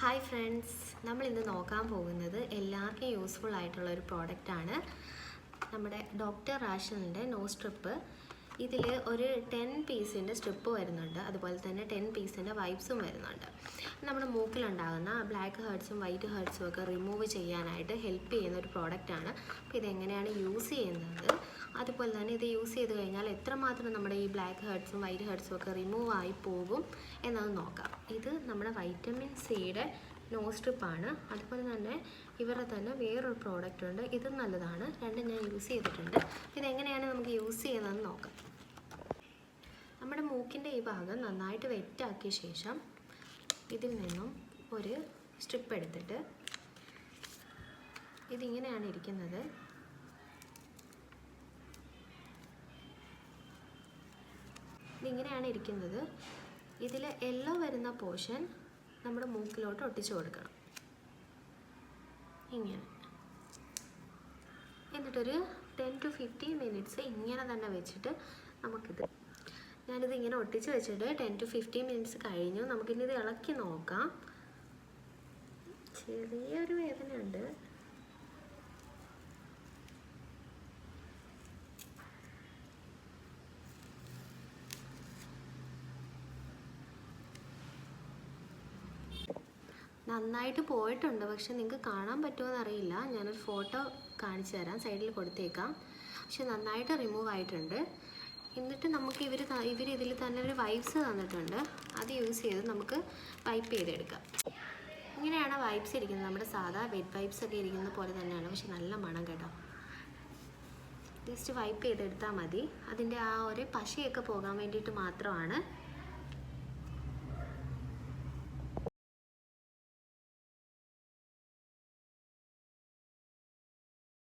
Hi friends നമ്മൾ ഇന്ന് നോക്കാൻ പോകുന്നത് എല്ലാവർക്കും യൂസ്ഫുൾ ആയിട്ടുള്ള ഒരു പ്രോഡക്റ്റാണ് നമ്മുടെ ഡോക്ടർ റാഷനിന്റെ നോസ് സ്ട്രിപ്പ് ഇതിൽ ഒരു ടെൻ പീസിന്റെ സ്ട്രിപ്പ് വരുന്നുണ്ട്. അതുപോലെ തന്നെ ടെൻ പീസിന്റെ വൈബ്സും വരുന്നുണ്ട്. നമ്മുടെ മൂക്കിലുണ്ടാകുന്ന ബ്ലാക്ക് ഹേർട്സും വൈറ്റ് ഹേർട്സും ഒക്കെ റിമൂവ് ചെയ്യാനായിട്ട് ഹെൽപ്പ് ചെയ്യുന്ന ഒരു പ്രോഡക്റ്റാണ് അപ്പോൾ ഇതെങ്ങനെയാണ് യൂസ് ചെയ്യുന്നത്? അതുപോലെ തന്നെ ഇത് യൂസ് ചെയ്ത് കഴിഞ്ഞാൽ എത്രമാത്രം നമ്മുടെ ഈ ബ്ലാക്ക് ഹേർട്സും വൈറ്റ് ഹേർട്സും ഒക്കെ റിമൂവ് ആയി പോകും എന്നത് നോക്കാം. ഇത് നമ്മുടെ വൈറ്റമിൻ സിയുടെ നോ സ്ട്രിപ്പാണ് അതുപോലെ തന്നെ ഇവരുടെ തന്നെ വേറൊരു പ്രോഡക്റ്റ് ഉണ്ട്. ഇതും നല്ലതാണ്. രണ്ടും ഞാൻ യൂസ് ചെയ്തിട്ടുണ്ട്. ഇതെങ്ങനെയാണ് നമുക്ക് യൂസ് ചെയ്യുന്നതെന്ന് നോക്കാം. മൂക്കിന്റെ ഈ ഭാഗം നന്നായിട്ട് വെറ്റാക്കിയ ശേഷം ഇതിൽ നിന്നും ഒരു സ്ട്രിപ്പ് എടുത്തിട്ട് ഇതിങ്ങനെയാണ് ഇരിക്കുന്നത്. ഇതിങ്ങനെയാണ് ഇരിക്കുന്നത്. ഇതിൽ യെല്ലോ വരുന്ന പോർഷൻ നമ്മുടെ മൂക്കിലോട്ട് ഒട്ടിച്ചു കൊടുക്കണം. ഇങ്ങനെ. എന്നിട്ടൊരു ടെൻ ടു ഫിഫ്റ്റീൻ മിനിറ്റ്സ് ഇങ്ങനെ തന്നെ വെച്ചിട്ട് നമുക്കിത് ഞാനിത് ഇങ്ങനെ ഒട്ടിച്ച് വെച്ചിട്ട് ടെൻ ടു ഫിഫ്റ്റീൻ മിനിറ്റ്സ് കഴിഞ്ഞു. നമുക്കിനി ഇത് ഇളക്കി നോക്കാം. ചെറിയൊരു വേദനയുണ്ട്. നന്നായിട്ട് പോയിട്ടുണ്ട്. പക്ഷെ നിങ്ങൾക്ക് കാണാൻ പറ്റുമോ എന്നറിയില്ല ഞാനൊരു ഫോട്ടോ കാണിച്ചു തരാം. സൈഡിൽ കൊടുത്തേക്കാം. പക്ഷെ നന്നായിട്ട് റിമൂവ് ആയിട്ടുണ്ട്. എന്നിട്ട് നമുക്ക് ഇവർ ഇവർ ഇതിൽ തന്നെ ഒരു വൈബ്സ് തന്നിട്ടുണ്ട്. അത് യൂസ് ചെയ്ത് നമുക്ക് വൈപ്പ് ചെയ്തെടുക്കാം. ഇങ്ങനെയാണ് വൈബ്സ് ഇരിക്കുന്നത്. നമ്മുടെ സാധാ വെഡ് വൈബ്സ് ഒക്കെ ഇരിക്കുന്ന പോലെ തന്നെയാണ്. പക്ഷെ നല്ല മണം കേട്ടോ. ജസ്റ്റ് വൈപ്പ് ചെയ്തെടുത്താൽ മതി. അതിന്റെ ആ ഒരു പശയൊക്കെ പോകാൻ വേണ്ടിയിട്ട് മാത്രമാണ്